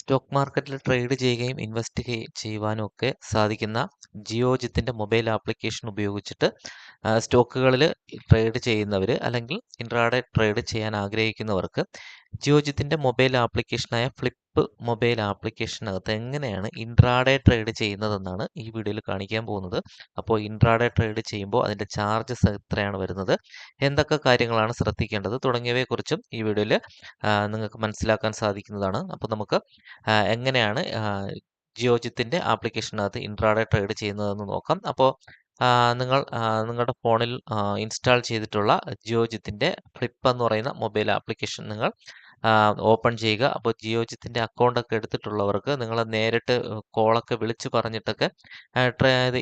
Stock മാർക്കറ്റിൽ trade ചെയ്യുകയും invest ചെയ്യുവാനും ഒക്കെ സാധിക്കുന്ന ജിയോജിത്തിന്റെ മൊബൈൽ ആപ്ലിക്കേഷൻ ഉപയോഗിച്ചിട്ട് സ്റ്റോക്കുകളിൽ ട്രേഡ് ചെയ്യുന്നവർ അല്ലെങ്കിൽ ഇൻട്രാഡേ ട്രേഡ് ചെയ്യാൻ ആഗ്രഹിക്കുന്നവർക്ക് ജിയോജിത്തിന്റെ മൊബൈൽ ആപ്ലിക്കേഷനായ ഫ്ലിപ്പ് മൊബൈൽ ആപ്ലിക്കേഷനകത്ത് എങ്ങനെയാണ് ഇൻട്രാഡേ ട്രേഡ് ചെയ്യുന്നതെന്നാണ് ഈ വീഡിയോയിൽ കാണിക്കാൻ പോകുന്നത്. അപ്പോൾ ഇൻട്രാഡേ ട്രേഡ് ചെയ്യുമ്പോൾ അതിന്റെ ചാർജസ് എത്രയാണ് വരുന്നത് എന്തൊക്കെ കാര്യങ്ങളാണ് ശ്രദ്ധിക്കേണ്ടത് തുടങ്ങിയവയെക്കുറിച്ചും ഈ വീഡിയോയിൽ നിങ്ങൾക്ക് മനസ്സിലാക്കാൻ സാധിക്കുന്നതാണ്. അപ്പോൾ നമുക്ക് എങ്ങനെയാണ് ജിയോജിത്തിന്റെ ആപ്ലിക്കേഷനകത്ത് ഇൻട്രാഡേ ട്രേഡ് ചെയ്യുന്നതെന്ന് നോക്കാം. അപ്പോൾ നിങ്ങൾ നിങ്ങളുടെ ഫോണിൽ ഇൻസ്റ്റാൾ ചെയ്തിട്ടുള്ള ജിയോജിത്തിന്റെ ഫ്ലിപ്പ് എന്ന് പറയുന്ന മൊബൈൽ ആപ്ലിക്കേഷൻ നിങ്ങൾ ഓപ്പൺ ചെയ്യുക. അപ്പോൾ ജിയോജിത്തിന്റെ അക്കൗണ്ടൊക്കെ എടുത്തിട്ടുള്ളവർക്ക് നിങ്ങൾ നേരിട്ട് കോളൊക്കെ വിളിച്ച് പറഞ്ഞിട്ടൊക്കെ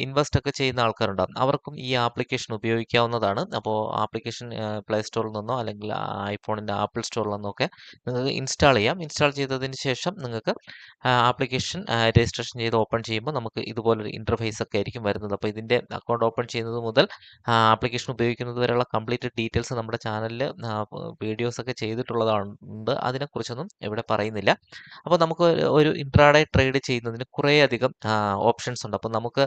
ഇൻവെസ്റ്റ് ഒക്കെ ചെയ്യുന്ന ആൾക്കാരുണ്ടാകും അവർക്കും ഈ ആപ്ലിക്കേഷൻ ഉപയോഗിക്കാവുന്നതാണ്. അപ്പോൾ ആപ്ലിക്കേഷൻ പ്ലേ സ്റ്റോറിൽ നിന്നോ അല്ലെങ്കിൽ ഐഫോണിന്റെ ആപ്പിൾ സ്റ്റോറിൽ നിന്നോ ഒക്കെ നിങ്ങൾക്ക് ഇൻസ്റ്റാൾ ചെയ്യാം. ഇൻസ്റ്റാൾ ചെയ്തതിന് ശേഷം നിങ്ങൾക്ക് ആപ്ലിക്കേഷൻ രജിസ്ട്രേഷൻ ചെയ്ത് ഓപ്പൺ ചെയ്യുമ്പോൾ നമുക്ക് ഇതുപോലൊരു ഇന്റർഫേസ് ഒക്കെ ആയിരിക്കും വരുന്നത്. അപ്പോൾ ഇതിന്റെ അക്കൗണ്ട് ഓപ്പൺ ചെയ്യുന്നത് മുതൽ ആപ്ലിക്കേഷൻ ഉപയോഗിക്കുന്നത് വരെയുള്ള കംപ്ലീറ്റ് ഡീറ്റെയിൽസ് നമ്മുടെ ചാനലിൽ വീഡിയോസ് ഒക്കെ ചെയ്തിട്ടുള്ളതാണ് അതിനെക്കുറിച്ചൊന്നും ഇവിടെ പറയുന്നില്ല. അപ്പോൾ നമുക്ക് ഒരു ഇൻട്രാഡേ ട്രേഡ് ചെയ്യുന്നതിന് കുറേയധികം ഓപ്ഷൻസ് ഉണ്ട്. അപ്പോൾ നമുക്ക്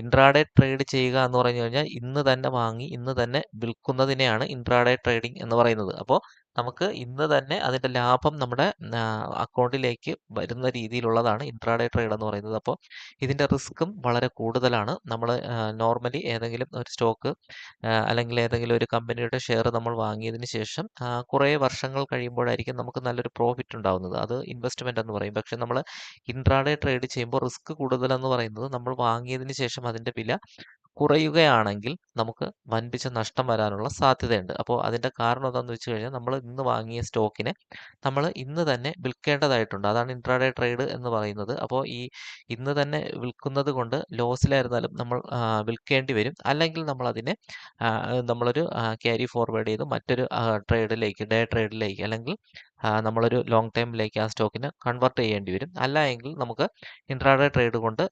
ഇൻട്രാഡേ ട്രേഡ് ചെയ്യുക എന്ന് പറഞ്ഞു കഴിഞ്ഞാൽ ഇന്ന് തന്നെ വാങ്ങി ഇന്ന് തന്നെ വിൽക്കുന്നതിനെയാണ് ഇൻട്രാഡേ ട്രേഡിംഗ് എന്ന് പറയുന്നത്. അപ്പോൾ നമുക്ക് ഇന്ന് തന്നെ അതിന്റെ ലാഭം നമ്മുടെ അക്കൗണ്ടിലേക്ക് വരുന്ന രീതിയിലുള്ളതാണ് ഇൻട്രാഡേ ട്രേഡ് എന്ന് പറയുന്നത്. അപ്പോൾ ഇതിന്റെ റിസ്ക്കും വളരെ കൂടുതലാണ്. നമ്മൾ നോർമലി ഏതെങ്കിലും ഒരു സ്റ്റോക്ക് അല്ലെങ്കിൽ ഏതെങ്കിലും ഒരു കമ്പനിയുടെ ഷെയർ നമ്മൾ വാങ്ങിയതിന് ശേഷം കുറേ വർഷങ്ങൾ കഴിയുമ്പോഴായിരിക്കും നമുക്ക് നല്ലൊരു പ്രോഫിറ്റ് ഉണ്ടാകുന്നത് അത് ഇൻവെസ്റ്റ്മെന്റ് എന്ന് പറയും. പക്ഷേ നമ്മൾ ഇൻട്രാഡേ ട്രേഡ് ചെയ്യുമ്പോൾ റിസ്ക് കൂടുതലെന്ന് പറയുന്നത് നമ്മൾ വാങ്ങിയതിന് ശേഷം അതിന്റെ വില കുറയുകയാണെങ്കിൽ നമുക്ക് വൻപിച്ച നഷ്ടം വരാനുള്ള സാധ്യതയുണ്ട്. അപ്പോൾ അതിന്റെ കാരണം എന്താണെന്ന് വെച്ച് കഴിഞ്ഞാൽ നമ്മൾ ഇന്ന് വാങ്ങിയ സ്റ്റോക്കിനെ നമ്മൾ ഇന്ന് തന്നെ വിൽക്കേണ്ടതായിട്ടുണ്ട്. അതാണ് ഇൻട്രാഡേ ട്രേഡ് എന്ന് പറയുന്നത്. അപ്പോൾ ഈ ഇന്ന് തന്നെ വിൽക്കുന്നത് കൊണ്ട് ലോസിലായിരുന്നാലും നമ്മൾ വിൽക്കേണ്ടി വരും. അല്ലെങ്കിൽ നമ്മൾ അതിനെ നമ്മളൊരു ക്യാരി ഫോർവേഡ് ചെയ്ത് മറ്റൊരു ട്രേഡിലേക്ക് ഡേ ട്രേഡിലേക്ക് അല്ലെങ്കിൽ നമ്മളൊരു ലോങ് ടൈമിലേക്ക് ആ സ്റ്റോക്കിന് കൺവേർട്ട് ചെയ്യേണ്ടി വരും. അല്ല എങ്കിൽ നമുക്ക് ഇൻട്രാഡേ ട്രേഡ് കൊണ്ട്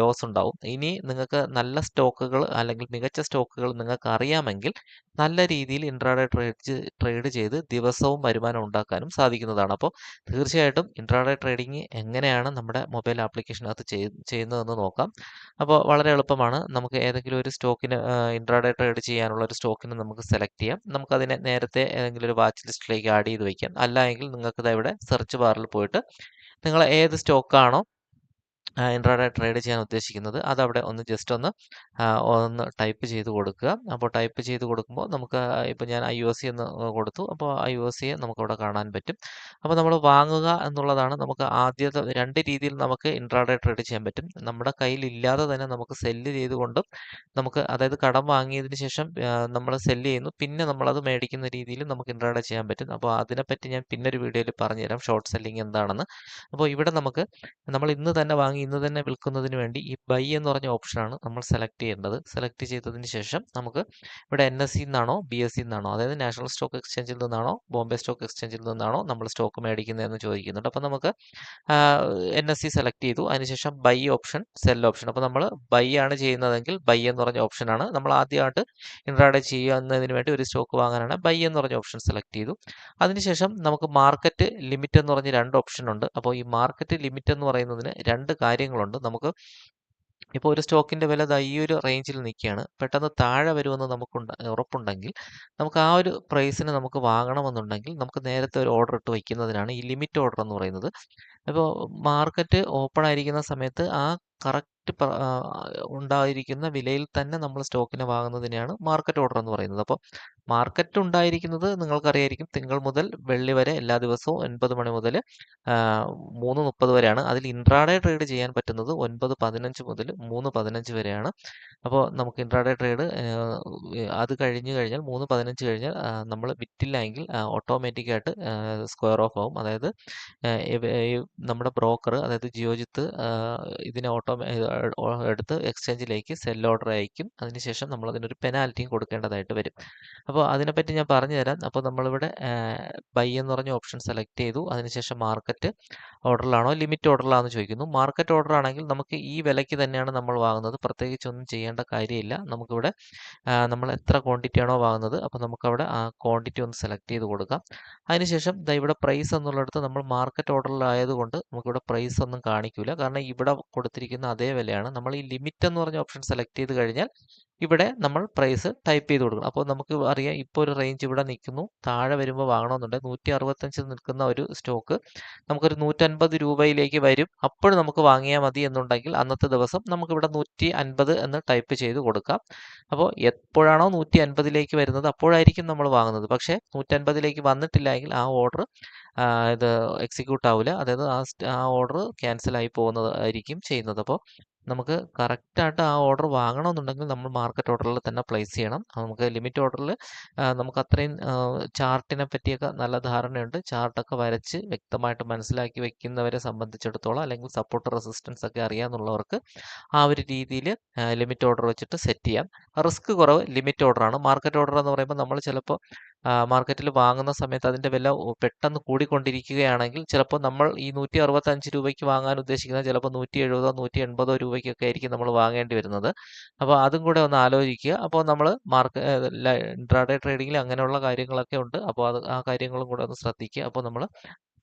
ലോസ് ഉണ്ടാവും. ഇനി നിങ്ങൾക്ക് നല്ല സ്റ്റോക്കുകൾ അല്ലെങ്കിൽ മികച്ച സ്റ്റോക്കുകൾ നിങ്ങൾക്ക് അറിയാമെങ്കിൽ നല്ല രീതിയിൽ ഇൻട്രാഡേ ട്രേഡ് ട്രേഡ് ചെയ്ത് ദിവസവും വരുമാനം ഉണ്ടാക്കാനും സാധിക്കുന്നതാണ്. അപ്പോൾ തീർച്ചയായിട്ടും ഇൻട്രാഡേ ട്രേഡിംഗ് എങ്ങനെയാണ് നമ്മുടെ മൊബൈൽ ആപ്ലിക്കേഷനകത്ത് ചെയ് ചെയ്യുന്നതെന്ന് നോക്കാം. അപ്പോൾ വളരെ എളുപ്പമാണ്. നമുക്ക് ഏതെങ്കിലും ഒരു സ്റ്റോക്കിന് ഇൻട്രാഡേ ട്രേഡ് ചെയ്യാനുള്ള ഒരു സ്റ്റോക്കിന് നമുക്ക് സെലക്ട് ചെയ്യാം. നമുക്കതിനെ നേരത്തെ ഏതെങ്കിലും ഒരു വാച്ച് ലിസ്റ്റിലേക്ക് ആഡ് ചെയ്ത് വയ്ക്കാം അല്ല എങ്കിൽ നിങ്ങൾക്ക് ഇവിടെ സെർച്ച് ബാറിൽ പോയിട്ട് നിങ്ങൾ ഏത് സ്റ്റോക്കാണോ ഇൻട്രാഡേ ട്രേഡ് ചെയ്യാൻ ഉദ്ദേശിക്കുന്നത്. അതവിടെ ഒന്ന് ജസ്റ്റ് ഒന്ന് ഒന്ന് ടൈപ്പ് ചെയ്ത് കൊടുക്കുക. അപ്പോൾ ടൈപ്പ് ചെയ്ത് കൊടുക്കുമ്പോൾ നമുക്ക് ഇപ്പോൾ ഞാൻ ഐ ഒ സി എന്ന് കൊടുത്തു. അപ്പോൾ ഐ ഒ സിയെ നമുക്കവിടെ കാണാൻ പറ്റും. അപ്പോൾ നമ്മൾ വാങ്ങുക എന്നുള്ളതാണ് നമുക്ക് ആദ്യത്തെ രണ്ട് രീതിയിൽ നമുക്ക് ഇൻട്രാഡേ ട്രേഡ് ചെയ്യാൻ പറ്റും. നമ്മുടെ കയ്യിൽ ഇല്ലാതെ തന്നെ നമുക്ക് സെല്ല് ചെയ്തുകൊണ്ടും നമുക്ക് അതായത് കടം വാങ്ങിയതിന് ശേഷം നമ്മൾ സെല്ല് ചെയ്യുന്നു. പിന്നെ നമ്മളത് മേടിക്കുന്ന രീതിയിൽ നമുക്ക് ഇൻട്രാഡേ ചെയ്യാൻ പറ്റും. അപ്പോൾ അതിനെപ്പറ്റി ഞാൻ പിന്നൊരു വീഡിയോയിൽ പറഞ്ഞുതരാം. ഷോർട്ട് സെല്ലിംഗ് എന്താണെന്ന്. അപ്പോൾ ഇവിടെ നമുക്ക് നമ്മൾ ഇന്ന് തന്നെ വാങ്ങി ഇന്ന് തന്നെ വിൽക്കുന്നതിന് വേണ്ടി ഈ ബൈ എന്ന് പറഞ്ഞ ഓപ്ഷനാണ് നമ്മൾ സെലക്ട് ചെയ്യേണ്ടത്. സെലക്ട് ചെയ്തതിന് ശേഷം നമുക്ക് ഇവിടെ എൻ എസ് സി നിന്നാണോ ബി എസ് സി നിന്നാണോ അതായത് നാഷണൽ സ്റ്റോക്ക് എക്സ്ചേഞ്ചിൽ നിന്നാണോ ബോംബെ സ്റ്റോക്ക് എക്സ്ചേഞ്ചിൽ നിന്നാണോ നമ്മൾ സ്റ്റോക്ക് മേടിക്കുന്നതെന്ന് ചോദിക്കുന്നുണ്ട്. അപ്പോൾ നമുക്ക് എൻ എസ് സി സെലക്ട് ചെയ്തു. അതിനുശേഷം ബൈ ഓപ്ഷൻ സെൽ ഓപ്ഷൻ അപ്പോൾ നമ്മൾ ബൈ ആണ് ചെയ്യുന്നതെങ്കിൽ ബൈ എന്ന് പറഞ്ഞ ഓപ്ഷനാണ് നമ്മൾ ആദ്യമായിട്ട് ഇൻട്രാഡേ ചെയ്യുന്നതിന് വേണ്ടി ഒരു സ്റ്റോക്ക് വാങ്ങാനാണ് ബൈ എന്ന് പറഞ്ഞ ഓപ്ഷൻ സെലക്ട് ചെയ്തു. അതിനുശേഷം നമുക്ക് മാർക്കറ്റ് ലിമിറ്റ് എന്ന് പറഞ്ഞ് രണ്ട് ഓപ്ഷൻ ഉണ്ട്. അപ്പോൾ ഈ മാർക്കറ്റ് ലിമിറ്റ് എന്ന് പറയുന്നതിന് രണ്ട് കാര്യങ്ങളുണ്ട്. നമുക്ക് ഇപ്പോൾ ഒരു സ്റ്റോക്കിന്റെ വില ഈ ഒരു റേഞ്ചിൽ നിൽക്കുകയാണ്. പെട്ടെന്ന് താഴെ വരുമെന്ന് നമുക്ക് ഉറപ്പുണ്ടെങ്കിൽ നമുക്ക് ആ ഒരു പ്രൈസിന് നമുക്ക് വാങ്ങണമെന്നുണ്ടെങ്കിൽ നമുക്ക് നേരത്തെ ഒരു ഓർഡർ ഇട്ട് വയ്ക്കുന്നതിനാണ് ഈ ലിമിറ്റ് ഓർഡർ എന്ന് പറയുന്നത്. അപ്പോൾ മാർക്കറ്റ് ഓപ്പൺ ആയിരിക്കുന്ന സമയത്ത് ആ കറക്റ്റ് ഉണ്ടായിരിക്കുന്ന വിലയിൽ തന്നെ നമ്മൾ സ്റ്റോക്കിനെ വാങ്ങുന്നതിനെയാണ് മാർക്കറ്റ് ഓർഡർ എന്ന് പറയുന്നത്. അപ്പോൾ മാർക്കറ്റ് ഉണ്ടായിരിക്കുന്നത് നിങ്ങൾക്കറിയായിരിക്കും തിങ്കൾ മുതൽ വെള്ളി വരെ എല്ലാ ദിവസവും ഒൻപത് മണി മുതൽ മൂന്ന് മുപ്പത് വരെയാണ്. അതിൽ ഇൻട്രാഡേ ട്രേഡ് ചെയ്യാൻ പറ്റുന്നത് ഒൻപത് പതിനഞ്ച് മുതൽ മൂന്ന് പതിനഞ്ച് വരെയാണ്. അപ്പോൾ നമുക്ക് ഇൻട്രാഡേ ട്രേഡ് അത് കഴിഞ്ഞ് കഴിഞ്ഞാൽ മൂന്ന് പതിനഞ്ച് കഴിഞ്ഞാൽ നമ്മൾ വിറ്റില്ല എങ്കിൽ ഓട്ടോമാറ്റിക്കായിട്ട് സ്ക്വയർ ഓഫ് ആവും. അതായത് നമ്മുടെ ബ്രോക്കർ അതായത് ജിയോജിത്ത് ഇതിനെ ഓട്ടോ എടുത്ത് എക്സ്ചേഞ്ചിലേക്ക് സെൽ ഓർഡർ അയക്കും. അതിനുശേഷം നമ്മൾ അതിനൊരു പെനാൽറ്റിയും കൊടുക്കേണ്ടതായിട്ട് വരും. അപ്പോൾ അതിനെപ്പറ്റി ഞാൻ പറഞ്ഞു തരാം അപ്പോൾ നമ്മളിവിടെ ബൈ എന്ന് പറഞ്ഞ ഓപ്ഷൻ സെലക്ട് ചെയ്തു. അതിനുശേഷം മാർക്കറ്റ്. ഓർഡറിലാണോ ലിമിറ്റ് ഓർഡറിലാണോ ചോദിക്കുന്നു. മാർക്കറ്റ് ഓർഡർ ആണെങ്കിൽ നമുക്ക് ഈ വിലയ്ക്ക് തന്നെയാണ് നമ്മൾ വാങ്ങുന്നത്. പ്രത്യേകിച്ച് ഒന്നും ചെയ്യേണ്ട കാര്യമില്ല. നമുക്കിവിടെ നമ്മൾ എത്ര ക്വാണ്ടിറ്റി ആണോ വാങ്ങുന്നത് അപ്പോൾ നമുക്കവിടെ ആ ക്വാണ്ടിറ്റി ഒന്ന് സെലക്ട് ചെയ്ത് കൊടുക്കാം. അതിനുശേഷം ഇവിടെ പ്രൈസ് എന്നുള്ളിടത്ത് നമ്മൾ മാർക്കറ്റ് ഓർഡറിലായതുകൊണ്ട് നമുക്കിവിടെ പ്രൈസ് ഒന്നും കാണിക്കില്ല കാരണം ഇവിടെ കൊടുത്തിരിക്കുന്ന അതേ വിലയാണ്. നമ്മൾ ഈ ലിമിറ്റ് എന്ന് പറഞ്ഞ ഓപ്ഷൻ സെലക്ട് ചെയ്ത് കഴിഞ്ഞാൽ ഇവിടെ നമ്മൾ പ്രൈസ് ടൈപ്പ് ചെയ്ത് കൊടുക്കണം. അപ്പോൾ നമുക്ക് അറിയാം ഇപ്പോൾ ഒരു റേഞ്ച് ഇവിടെ നിൽക്കുന്നു. താഴെ വരുമ്പോൾ വാങ്ങണമെന്നുണ്ടെങ്കിൽ നൂറ്റി അറുപത്തഞ്ച് നിൽക്കുന്ന ഒരു സ്റ്റോക്ക് നമുക്കൊരു നൂറ്റൻപത് രൂപയിലേക്ക് വരും. അപ്പോൾ നമുക്ക് വാങ്ങിയാൽ മതി എന്നുണ്ടെങ്കിൽ അന്നത്തെ ദിവസം നമുക്കിവിടെ നൂറ്റി അൻപത് എന്ന് ടൈപ്പ് ചെയ്ത് കൊടുക്കാം. അപ്പോൾ എപ്പോഴാണോ നൂറ്റി അൻപതിലേക്ക് വരുന്നത് അപ്പോഴായിരിക്കും നമ്മൾ വാങ്ങുന്നത്. പക്ഷേ നൂറ്റൻപതിലേക്ക് വന്നിട്ടില്ല എങ്കിൽ ആ ഓർഡർ ഇത് എക്സിക്യൂട്ട് ആവില്ല. അതായത് ആ ഓർഡർ ക്യാൻസൽ ആയി പോകുന്നതായിരിക്കും ചെയ്യുന്നത്. അപ്പോൾ നമുക്ക് കറക്റ്റായിട്ട് ആ ഓർഡർ വാങ്ങണമെന്നുണ്ടെങ്കിൽ നമ്മൾ മാർക്കറ്റ് ഓർഡറിൽ തന്നെ പ്ലേസ് ചെയ്യണം. നമുക്ക് ലിമിറ്റ് ഓർഡറിൽ നമുക്ക് അത്രയും ചാർട്ടിനെ പറ്റിയൊക്കെ നല്ല ധാരണയുണ്ട്. ചാർട്ടൊക്കെ വരച്ച് വ്യക്തമായിട്ട് മനസ്സിലാക്കി വെക്കുന്നവരെ സംബന്ധിച്ചിടത്തോളം അല്ലെങ്കിൽ സപ്പോർട്ട് റെസിസ്റ്റൻസ് ഒക്കെ അറിയാമെന്നുള്ളവർക്ക് ആ ഒരു രീതിയിൽ ലിമിറ്റ് ഓർഡർ വെച്ചിട്ട് സെറ്റ് ചെയ്യാം. റിസ്ക് കുറവ് ലിമിറ്റ് ഓർഡറാണ് മാർക്കറ്റ് ഓർഡർ എന്ന് പറയുമ്പോൾ നമ്മൾ ചിലപ്പോൾ മാർക്കറ്റിൽ വാങ്ങുന്ന സമയത്ത് അതിന്റെ വില പെട്ടെന്ന് കൂടിക്കൊണ്ടിരിക്കുകയാണെങ്കിൽ ചിലപ്പോൾ നമ്മൾ ഈ നൂറ്റി അറുപത്തഞ്ച് രൂപയ്ക്ക് വാങ്ങാൻ ഉദ്ദേശിക്കുന്നത് ചിലപ്പോൾ നൂറ്റി എഴുപതോ നൂറ്റി എൺപതോ രൂപയ്ക്കൊക്കെ ആയിരിക്കും നമ്മൾ വാങ്ങേണ്ടി വരുന്നത്. അപ്പോൾ അതും കൂടെ ഒന്ന് ആലോചിക്കുക. അപ്പോൾ നമ്മൾ മാർക്ക് ഇൻട്രാഡേ ട്രേഡിങ്ങിൽ അങ്ങനെയുള്ള കാര്യങ്ങളൊക്കെ ഉണ്ട്. അപ്പോൾ അത് ആ കാര്യങ്ങളും കൂടെ ഒന്ന് ശ്രദ്ധിക്കുക. അപ്പോൾ നമ്മൾ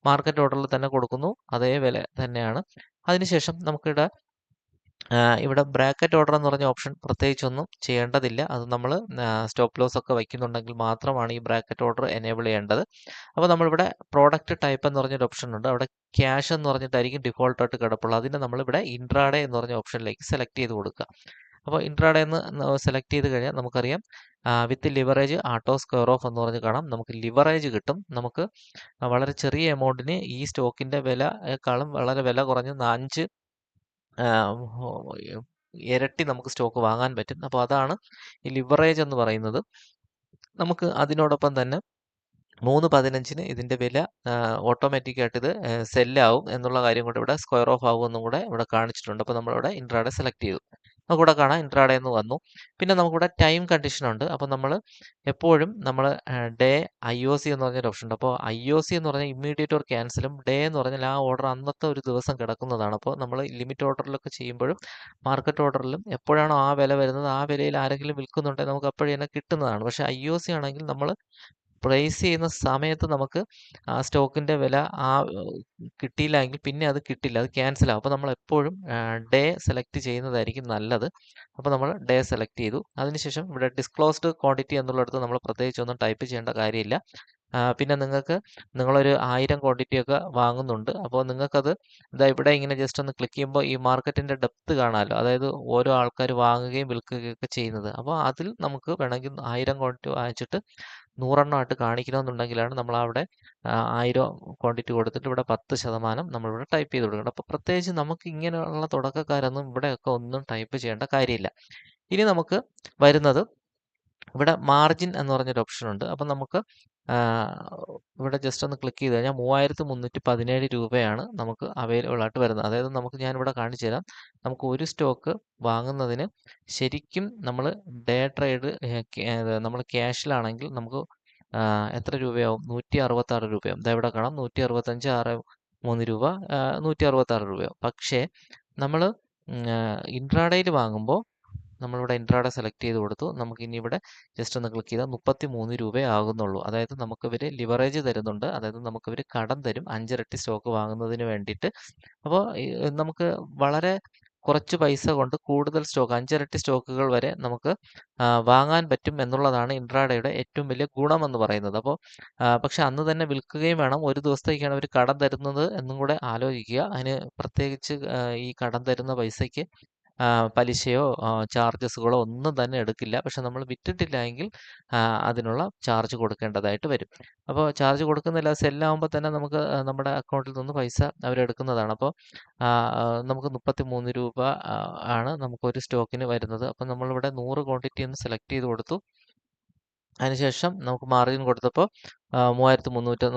മാർക്കറ്റ് ഓർഡറിൽ തന്നെ കൊടുക്കുന്നു. അതേ വില തന്നെയാണ്. അതിനുശേഷം നമുക്കിവിടെ ഇവിടെ ബ്രാക്കറ്റ് ഓർഡർ എന്ന് പറഞ്ഞ ഓപ്ഷൻ പ്രത്യേകിച്ചൊന്നും ചെയ്യേണ്ടതില്ല. അത് നമ്മൾ സ്റ്റോപ്പ് ലോസ് ഒക്കെ വയ്ക്കുന്നുണ്ടെങ്കിൽ മാത്രമാണ് ഈ ബ്രാക്കറ്റ് ഓർഡർ എനേബിൾ ചെയ്യേണ്ടത്. അപ്പോൾ നമ്മളിവിടെ പ്രോഡക്റ്റ് ടൈപ്പ് എന്ന് പറഞ്ഞൊരു ഓപ്ഷൻ ഉണ്ട്. അവിടെ ക്യാഷ് എന്ന് പറഞ്ഞിട്ടായിരിക്കും ഡിഫോൾട്ടായിട്ട് കിടപ്പുള്ളൂ അതിനെ നമ്മളിവിടെ ഇൻട്രാഡേ എന്ന് പറഞ്ഞ ഓപ്ഷനിലേക്ക് സെലക്ട് ചെയ്ത് കൊടുക്കുക. അപ്പോൾ ഇൻട്രാഡേ എന്ന് സെലക്ട് ചെയ്ത് കഴിഞ്ഞാൽ നമുക്കറിയാം with leverage auto square off എന്ന് പറഞ്ഞ് കാണാം. നമുക്ക് ലിവറേജ് കിട്ടും. നമുക്ക് വളരെ ചെറിയ എമൗണ്ടിന് ഈ സ്റ്റോക്കിന്റെ വിലയേക്കാളും വളരെ വില കുറഞ്ഞ് അഞ്ച് ഇരട്ടി നമുക്ക് സ്റ്റോക്ക് വാങ്ങാൻ പറ്റും. അപ്പോൾ അതാണ് ഈ ലിവറേജ് എന്ന് പറയുന്നത്. നമുക്ക് അതിനോടൊപ്പം തന്നെ മൂന്ന് പതിനഞ്ചിന് ഇതിന്റെ വില ഓട്ടോമാറ്റിക്കായിട്ട് ഇത് സെല്ലാവും എന്നുള്ള കാര്യം കൂടെ ഇവിടെ സ്ക്വയർ ഓഫ് ആകുമെന്നും കൂടെ ഇവിടെ കാണിച്ചിട്ടുണ്ട്. അപ്പോൾ നമ്മളിവിടെ ഇൻട്രാഡേ സെലക്ട് ചെയ്തു. നമുക്കിവിടെ കാണാം ഇൻട്രാഡേ എന്ന് വന്നു. പിന്നെ നമുക്കിവിടെ ടൈം കണ്ടീഷൻ ഉണ്ട്. അപ്പോൾ നമ്മൾ എപ്പോഴും നമ്മൾ ഡേ ഐ ഒ സി എന്ന് പറഞ്ഞൊരു ഓപ്ഷൻ ഉണ്ട്. അപ്പോൾ ഐ ഒ സി എന്ന് പറഞ്ഞാൽ ഇമ്മീഡിയറ്റ് ഓർ ക്യാൻസലും ഡേ എന്ന് പറഞ്ഞാൽ ആ ഓർഡർ അന്നത്തെ ഒരു ദിവസം കിടക്കുന്നതാണ്. അപ്പോൾ നമ്മൾ ലിമിറ്റ് ഓർഡറിലൊക്കെ ചെയ്യുമ്പോഴും മാർക്കറ്റ് ഓർഡറിലും എപ്പോഴാണോ ആ വില വരുന്നത് ആ വിലയിൽ ആരെങ്കിലും വിൽക്കുന്നുണ്ടെങ്കിൽ നമുക്ക് അപ്പോഴേ കിട്ടുന്നതാണ്. പക്ഷേ ഐ ഒ സി ആണെങ്കിൽ നമ്മൾ പ്രൈസ് ചെയ്യുന്ന സമയത്ത് നമുക്ക് ആ സ്റ്റോക്കിന്റെ വില ആ ഏഹ്, കിട്ടിയില്ല എങ്കിൽ പിന്നെ അത് കിട്ടില്ല അത് ക്യാൻസൽ ആവും. അപ്പോൾ നമ്മൾ എപ്പോഴും ഡേ സെലക്ട് ചെയ്യുന്നതായിരിക്കും നല്ലത്. അപ്പോൾ നമ്മൾ ഡേ സെലക്ട് ചെയ്തു. അതിനുശേഷം ഇവിടെ ഡിസ്ക്ലോസ്ഡ് ക്വാണ്ടിറ്റി എന്നുള്ളിടത്ത് നമ്മൾ പ്രത്യേകിച്ച് ഒന്നും ടൈപ്പ് ചെയ്യേണ്ട കാര്യമില്ല. പിന്നെ നിങ്ങൾക്ക് നിങ്ങളൊരു ആയിരം ക്വാണ്ടിറ്റി ഒക്കെ വാങ്ങുന്നുണ്ട്. അപ്പോൾ നിങ്ങൾക്കത് ഇതാ ഇവിടെ ഇങ്ങനെ ജസ്റ്റ് ഒന്ന് ക്ലിക്ക് ചെയ്യുമ്പോൾ ഈ മാർക്കറ്റിന്റെ ഡെപ്ത് കാണാമല്ലോ അതായത് ഓരോ ആൾക്കാർ വാങ്ങുകയും വിൽക്കുകയൊക്കെ ചെയ്യുന്നത്. അപ്പോൾ അതിൽ നമുക്ക് വേണമെങ്കിൽ ആയിരം ക്വാണ്ടിറ്റി വാങ്ങിച്ചിട്ട് നൂറെണ്ണമായിട്ട് കാണിക്കണമെന്നുണ്ടെങ്കിലാണ് നമ്മൾ അവിടെ ആയിരം ക്വാണ്ടിറ്റി കൊടുത്തിട്ട് ഇവിടെ പത്ത് ശതമാനം നമ്മളിവിടെ ടൈപ്പ് ചെയ്ത് കൊടുക്കണം അപ്പോൾ പ്രത്യേകിച്ച് നമുക്ക് ഇങ്ങനെയുള്ള തുടക്കക്കാരൊന്നും ഇവിടെയൊക്കെ ഒന്നും ടൈപ്പ് ചെയ്യേണ്ട കാര്യമില്ല. ഇനി നമുക്ക് വരുന്നത് ഇവിടെ മാർജിൻ എന്ന് പറഞ്ഞൊരു ഓപ്ഷൻ ഉണ്ട്. അപ്പം നമുക്ക് ഇവിടെ ജസ്റ്റ് ഒന്ന് ക്ലിക്ക് ചെയ്ത് കഴിഞ്ഞാൽ മൂവായിരത്തി മുന്നൂറ്റി പതിനേഴ് രൂപയാണ് നമുക്ക് അവൈലബിൾ ആയിട്ട് വരുന്നത്. അതായത് നമുക്ക് ഞാൻ ഞാനിവിടെ കാണിച്ചു തരാം. നമുക്ക് ഒരു സ്റ്റോക്ക് വാങ്ങുന്നതിന് ശരിക്കും നമ്മൾ ഡേ ട്രേഡ് നമ്മൾ ക്യാഷിലാണെങ്കിൽ നമുക്ക് എത്ര രൂപയാവും? നൂറ്റി അറുപത്തി ആറ് രൂപയാവും. ഇതാ ഇവിടെ കാണാം. നൂറ്റി അറുപത്തഞ്ച് ആറ് മൂന്ന് രൂപ നൂറ്റി അറുപത്തി ആറ് രൂപയാവും. പക്ഷേ നമ്മൾ ഇൻട്രാഡേയിൽ വാങ്ങുമ്പോൾ നമ്മളിവിടെ ഇൻട്രാഡ സെലക്ട് ചെയ്ത് കൊടുത്തു. നമുക്ക് ഇനി ഇവിടെ ജസ്റ്റ് ഒന്ന് ക്ലിക്ക് ചെയ്താൽ മുപ്പത്തി മൂന്ന് രൂപയേ ആകുന്നുള്ളൂ. അതായത് നമുക്ക് ഇവർ ലിവറേജ് തരുന്നുണ്ട്. അതായത് നമുക്ക് ഇവർ കടം തരും. അഞ്ചിരട്ടി സ്റ്റോക്ക് വാങ്ങുന്നതിന് വേണ്ടിയിട്ട്. അപ്പോൾ നമുക്ക് വളരെ കുറച്ച് പൈസ കൊണ്ട് കൂടുതൽ സ്റ്റോക്ക് അഞ്ചിരട്ടി സ്റ്റോക്കുകൾ വരെ നമുക്ക് വാങ്ങാൻ പറ്റും എന്നുള്ളതാണ് ഇൻട്രാഡയുടെ ഏറ്റവും വലിയ ഗുണമെന്ന് പറയുന്നത്. അപ്പോൾ പക്ഷെ അന്ന് തന്നെ വിൽക്കുകയും വേണം. ഒരു ദിവസത്തേക്കാണ് അവർ കടം തരുന്നത് എന്നും കൂടെ ആലോചിക്കുക. അതിന് പ്രത്യേകിച്ച് ഈ കടം തരുന്ന പൈസയ്ക്ക് പലിശയോ ചാർജസുകളോ ഒന്നും തന്നെ എടുക്കില്ല. പക്ഷെ നമ്മൾ വിറ്റിട്ടില്ല എങ്കിൽ അതിനുള്ള ചാർജ് കൊടുക്കേണ്ടതായിട്ട് വരും. അപ്പോൾ ചാർജ് കൊടുക്കുന്നില്ല സെല്ലാകുമ്പോൾ തന്നെ നമുക്ക് നമ്മുടെ അക്കൗണ്ടിൽ നിന്ന് പൈസ അവരെടുക്കുന്നതാണ് അപ്പോൾ നമുക്ക് മുപ്പത്തി മൂന്ന് രൂപ ആണ് നമുക്കൊരു സ്റ്റോക്കിന് വരുന്നത്. അപ്പം നമ്മളിവിടെ നൂറ് ക്വാണ്ടിറ്റി ഒന്ന് സെലക്ട് ചെയ്ത് കൊടുത്തു. അതിനുശേഷം നമുക്ക് മാർജിൻ കൊടുത്തപ്പോൾ മൂവായിരത്തി മുന്നൂറ്റി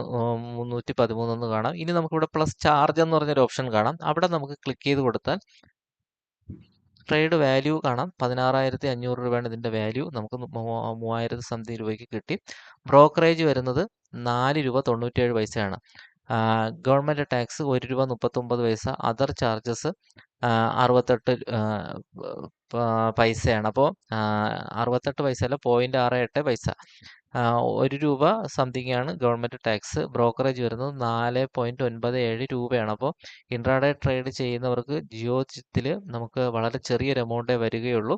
മുന്നൂറ്റി പതിമൂന്നെന്ന് കാണാം. ഇനി നമുക്കിവിടെ പ്ലസ് ചാർജ് എന്ന് പറഞ്ഞൊരു ഓപ്ഷൻ കാണാം. അവിടെ നമുക്ക് ക്ലിക്ക് ചെയ്ത് കൊടുത്താൽ ട്രേഡ് വാല്യൂ കാണാം. പതിനാറായിരത്തി അഞ്ഞൂറ് രൂപയാണ് ഇതിന്റെ വാല്യൂ നമുക്ക് മൂവായിരത്തി സംതിങ് രൂപയ്ക്ക് കിട്ടി. ബ്രോക്കറേജ് വരുന്നത് നാല് രൂപ തൊണ്ണൂറ്റേഴ് പൈസയാണ്. ഗവൺമെന്റ് ടാക്സ് ഒരു രൂപ മുപ്പത്തൊമ്പത് പൈസ. അതർ ചാർജസ് അറുപത്തെട്ട് പൈസയാണ്. അപ്പോൾ അറുപത്തെട്ട് പൈസ അല്ല പോയിന്റ് ആറ് എട്ട് പൈസ. ഒരു രൂപ സംതിങ് ആണ് ഗവൺമെന്റ് ടാക്സ് ബ്രോക്കറേജ് വരുന്നത് നാല് പോയിന്റ് ഒൻപത് ഏഴ് രൂപയാണ്. അപ്പോൾ ഇൻട്രാഡേ ട്രേഡ് ചെയ്യുന്നവർക്ക് ജിയോജിത്തിൽ നമുക്ക് വളരെ ചെറിയൊരു എമൗണ്ടേ വരികയുള്ളൂ.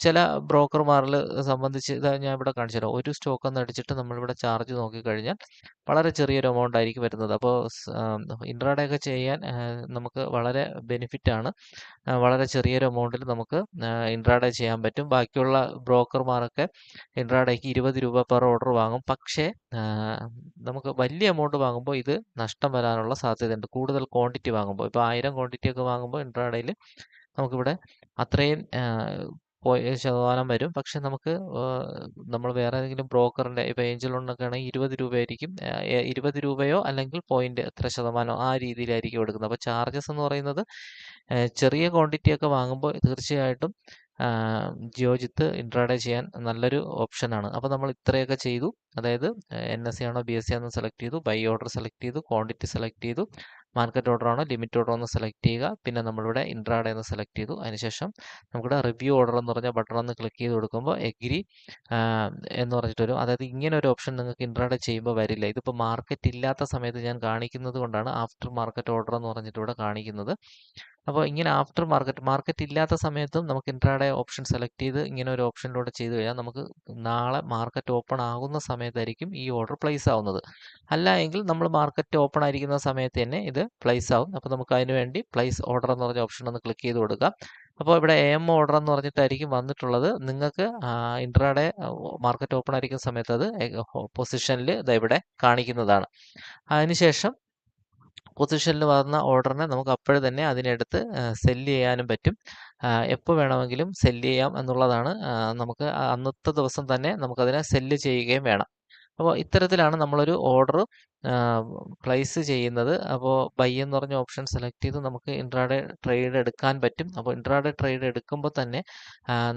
ചില ബ്രോക്കർമാരിൽ സംബന്ധിച്ച് ഞാൻ ഇവിടെ കാണിച്ചു തരാം. ഒരു സ്റ്റോക്ക് ഒന്ന് അടിച്ചിട്ട് നമ്മളിവിടെ ചാർജ് നോക്കിക്കഴിഞ്ഞാൽ വളരെ ചെറിയൊരു എമൗണ്ട് ആയിരിക്കും വരുന്നത്. അപ്പോൾ ഇൻട്രാഡേ ഒക്കെ ചെയ്യാൻ നമുക്ക് വളരെ ബെനിഫിറ്റ് ആണ്. വളരെ ചെറിയൊരു എമൗണ്ടിൽ നമുക്ക് ഇൻട്രാഡേ ചെയ്യാൻ പറ്റും. ബാക്കിയുള്ള ബ്രോക്കർമാരൊക്കെ ഇൻട്രാഡേക്ക് ഇരുപത് രൂപ പെർ ഓർഡർ വാങ്ങും. പക്ഷേ നമുക്ക് വലിയ എമൗണ്ട് വാങ്ങുമ്പോൾ ഇത് നഷ്ടം വരാനുള്ള സാധ്യതയുണ്ട്. കൂടുതൽ ക്വാണ്ടിറ്റി വാങ്ങുമ്പോൾ. ഇപ്പോൾ ആയിരം ക്വാണ്ടിറ്റി ഒക്കെ വാങ്ങുമ്പോൾ ഇൻട്രാഡേയിൽ നമുക്കിവിടെ അത്രയും ശതമാനം വരും. പക്ഷെ നമുക്ക് നമ്മൾ വേറെ ഏതെങ്കിലും ബ്രോക്കറിന്റെ ഇപ്പോൾ ഏഞ്ചൽ ലോണിനൊക്കെ ആണെങ്കിൽ ഇരുപത് രൂപയായിരിക്കും. ഇരുപത് രൂപയോ അല്ലെങ്കിൽ പോയിന്റ് എത്ര ശതമാനമോ ആ രീതിയിലായിരിക്കും എടുക്കുന്നത്. അപ്പോൾ ചാർജസ് എന്ന് പറയുന്നത് ചെറിയ ക്വാണ്ടിറ്റി ഒക്കെ വാങ്ങുമ്പോൾ തീർച്ചയായിട്ടും ജിയോജിത്ത് ഇൻട്രാഡേ ചെയ്യാൻ നല്ലൊരു ഓപ്ഷനാണ് അപ്പോൾ നമ്മൾ ഇത്രയൊക്കെ ചെയ്തു. അതായത് എൻ എസ് സി ആണോ ബി എസ് സി ആണോ സെലക്ട് ചെയ്തു. ബൈ ഓർഡർ സെലക്ട് ചെയ്തു. ക്വാണ്ടിറ്റി സെലക്ട് ചെയ്തു. മാർക്കറ്റ് ഓർഡർ ആണോ ലിമിറ്റ് ഓർഡർ ഒന്ന് സെലക്ട് ചെയ്യുക. പിന്നെ നമ്മളിവിടെ ഇൻട്രാഡേ എന്ന് സെലക്ട് ചെയ്തു. അതിനുശേഷം നമുക്കിവിടെ റിവ്യൂ ഓർഡർ എന്ന് പറഞ്ഞ ബട്ടൺ ഒന്ന് ക്ലിക്ക് ചെയ്ത് കൊടുക്കുമ്പോൾ എഗ്രി എന്ന് പറഞ്ഞിട്ട് വരും അതായത് ഇങ്ങനെ ഒരു ഓപ്ഷൻ നിങ്ങൾക്ക് ഇൻട്രാഡേ ചെയ്യുമ്പോൾ വരില്ല. ഇതിപ്പോൾ മാർക്കറ്റ് ഇല്ലാത്ത സമയത്ത് ഞാൻ കാണിക്കുന്നത് കൊണ്ടാണ് ആഫ്റ്റർ മാർക്കറ്റ് ഓർഡർ എന്ന് പറഞ്ഞിട്ട് ഇവിടെ കാണിക്കുന്നത്. അപ്പോൾ ഇങ്ങനെ ആഫ്റ്റർ മാർക്കറ്റ് മാർക്കറ്റ് ഇല്ലാത്ത സമയത്തും നമുക്ക് ഇൻട്രാഡേ ഓപ്ഷൻ സെലക്ട് ചെയ്ത് ഇങ്ങനെ ഒരു ഓപ്ഷനിലൂടെ ചെയ്തു കഴിഞ്ഞാൽ നമുക്ക് നാളെ മാർക്കറ്റ് ഓപ്പൺ ആകുന്ന സമയത്തായിരിക്കും ഈ ഓർഡർ പ്ലേസ് ആവുന്നത്. അല്ല എങ്കിൽ നമ്മൾ മാർക്കറ്റ് ഓപ്പൺ ആയിരിക്കുന്ന സമയത്ത് തന്നെ ഇത് പ്ലേസ് ആവും. അപ്പോൾ നമുക്ക് അതിന് വേണ്ടി പ്ലേസ് ഓർഡർ എന്ന് പറഞ്ഞ ഓപ്ഷൻ ഒന്ന് ക്ലിക്ക് ചെയ്ത് കൊടുക്കാം. അപ്പോൾ ഇവിടെ എ എം ഓർഡർ എന്ന് പറഞ്ഞിട്ടായിരിക്കും വന്നിട്ടുള്ളത്. നിങ്ങൾക്ക് ഇൻട്രാഡേ മാർക്കറ്റ് ഓപ്പൺ ആയിരിക്കുന്ന സമയത്ത് അത് പൊസിഷനിൽ ഇവിടെ കാണിക്കുന്നതാണ്. അതിനുശേഷം പൊസിഷനിൽ വന്ന ഓർഡറിനെ നമുക്ക് അപ്പോഴേ തന്നെ അതിനെടുത്ത് സെല്ല് ചെയ്യാനും പറ്റും. എപ്പോൾ വേണമെങ്കിലും സെല്ല് ചെയ്യാം എന്നുള്ളതാണ് നമുക്ക് അന്നത്തെ ദിവസം തന്നെ നമുക്കതിനെ സെല്ല് ചെയ്യുകയും വേണം. അപ്പോൾ ഇത്തരത്തിലാണ് നമ്മളൊരു ഓർഡർ പ്ലേസ് ചെയ്യുന്നത്. അപ്പോൾ ബൈ എന്ന് പറഞ്ഞ ഓപ്ഷൻ സെലക്ട് ചെയ്ത് നമുക്ക് ഇൻട്രാഡേ ട്രേഡ് എടുക്കാൻ പറ്റും. അപ്പോൾ ഇൻട്രാഡേ ട്രേഡ് എടുക്കുമ്പോൾ തന്നെ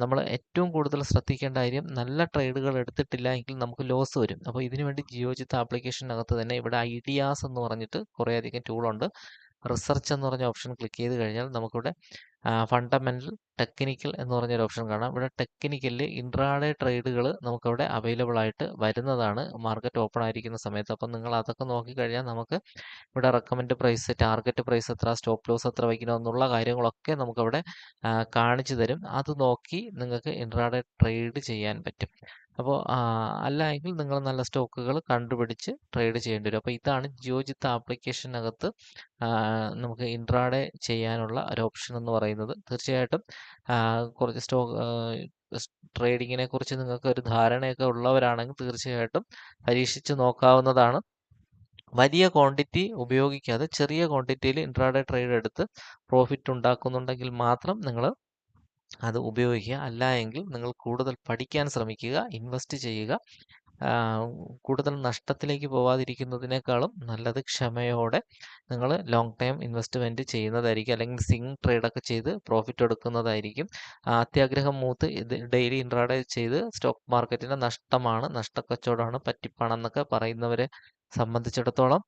നമ്മൾ ഏറ്റവും കൂടുതൽ ശ്രദ്ധിക്കേണ്ട കാര്യം നല്ല ട്രേഡുകൾ എടുത്തിട്ടില്ല എങ്കിൽ നമുക്ക് ലോസ് വരും. അപ്പോൾ ഇതിനു വേണ്ടി ജിയോജിത്ത് ആപ്ലിക്കേഷനകത്ത് തന്നെ ഇവിടെ ഐഡിയാസ് എന്ന് പറഞ്ഞിട്ട് കുറേയധികം ടൂളുണ്ട്. റിസർച്ച് എന്ന് പറഞ്ഞ ഓപ്ഷൻ ക്ലിക്ക് ചെയ്ത് കഴിഞ്ഞാൽ നമുക്കിവിടെ ഫണ്ടമെന്റൽ ടെക്നിക്കൽ എന്ന് പറഞ്ഞൊരു ഓപ്ഷൻ കാണാം. ഇവിടെ ടെക്നിക്കലിൽ ഇൻട്രാഡേ ട്രേഡുകൾ നമുക്കവിടെ അവൈലബിൾ ആയിട്ട് വരുന്നതാണ് മാർക്കറ്റ് ഓപ്പൺ ആയിരിക്കുന്ന സമയത്ത്. അപ്പം നിങ്ങൾ അതൊക്കെ നോക്കിക്കഴിഞ്ഞാൽ നമുക്ക് ഇവിടെ റെക്കമെൻഡ് പ്രൈസ് ടാർഗറ്റ് പ്രൈസ് എത്ര സ്റ്റോപ്പ് ലോസ് എത്ര വയ്ക്കണം എന്നുള്ള കാര്യങ്ങളൊക്കെ നമുക്കവിടെ കാണിച്ചു തരും. അത് നോക്കി നിങ്ങൾക്ക് ഇൻട്രാഡേ ട്രേഡ് ചെയ്യാൻ പറ്റും. അപ്പോൾ അല്ലെങ്കിൽ നിങ്ങൾ നല്ല സ്റ്റോക്കുകൾ കണ്ടുപിടിച്ച് ട്രേഡ് ചെയ്യേണ്ടി വരും. അപ്പോൾ ഇതാണ് ജിയോജിത്ത് ആപ്ലിക്കേഷനകത്ത് നമുക്ക് ഇൻട്രാഡേ ചെയ്യാനുള്ള ഒരു ഓപ്ഷൻ എന്ന് പറയുന്നത്. തീർച്ചയായിട്ടും കുറച്ച് സ്റ്റോക്ക് ട്രേഡിങ്ങിനെ കുറിച്ച് നിങ്ങൾക്ക് ഒരു ധാരണയൊക്കെ ഉള്ളവരാണെങ്കിൽ തീർച്ചയായിട്ടും പരീക്ഷിച്ച് നോക്കാവുന്നതാണ്. വലിയ ക്വാണ്ടിറ്റി ഉപയോഗിക്കാതെ ചെറിയ ക്വാണ്ടിറ്റിയിൽ ഇൻട്രാഡേ ട്രേഡ് എടുത്ത് പ്രോഫിറ്റ് ഉണ്ടാക്കുന്നുണ്ടെങ്കിൽ മാത്രം നിങ്ങൾ അത് ഉപയോഗിക്കുക. അല്ല എങ്കിൽ നിങ്ങൾ കൂടുതൽ പഠിക്കാൻ ശ്രമിക്കുക ഇൻവെസ്റ്റ് ചെയ്യുക. കൂടുതൽ നഷ്ടത്തിലേക്ക് പോവാതിരിക്കുന്നതിനേക്കാളും നല്ലത് ക്ഷമയോടെ നിങ്ങൾ ലോങ് ടൈം ഇൻവെസ്റ്റ്മെന്റ് ചെയ്യുന്നതായിരിക്കും. അല്ലെങ്കിൽ സിങ് ട്രേഡൊക്കെ ചെയ്ത് പ്രോഫിറ്റ് എടുക്കുന്നതായിരിക്കും. അത്യാഗ്രഹം മൂത്ത് ഇത് ഡെയിലി ഇൻട്രാഡേ ചെയ്ത് സ്റ്റോക്ക് മാർക്കറ്റിന്റെ നഷ്ടമാണ്. നഷ്ടക്കച്ചവടമാണ് പറ്റിപ്പാണെന്നൊക്കെ പറയുന്നവരെ സംബന്ധിച്ചിടത്തോളം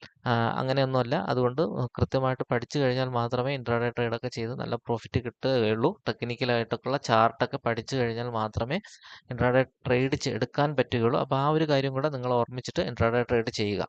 അങ്ങനെയൊന്നുമല്ല. അതുകൊണ്ട് കൃത്യമായിട്ട് പഠിച്ചു കഴിഞ്ഞാൽ മാത്രമേ ഇൻട്രാഡേ ട്രേഡൊക്കെ ചെയ്ത് നല്ല പ്രോഫിറ്റ് കിട്ടുകയുള്ളൂ. ടെക്നിക്കലായിട്ടൊക്കെയുള്ള ചാർട്ടൊക്കെ പഠിച്ചു കഴിഞ്ഞാൽ മാത്രമേ ഇൻട്രാഡേ ട്രേഡ് എടുക്കാൻ പറ്റുകയുള്ളൂ. അപ്പോൾ ആ ഒരു കാര്യം കൂടെ നിങ്ങൾ ഓർമ്മിച്ചിട്ട് ഇൻട്രാഡേ ട്രേഡ് ചെയ്യുക.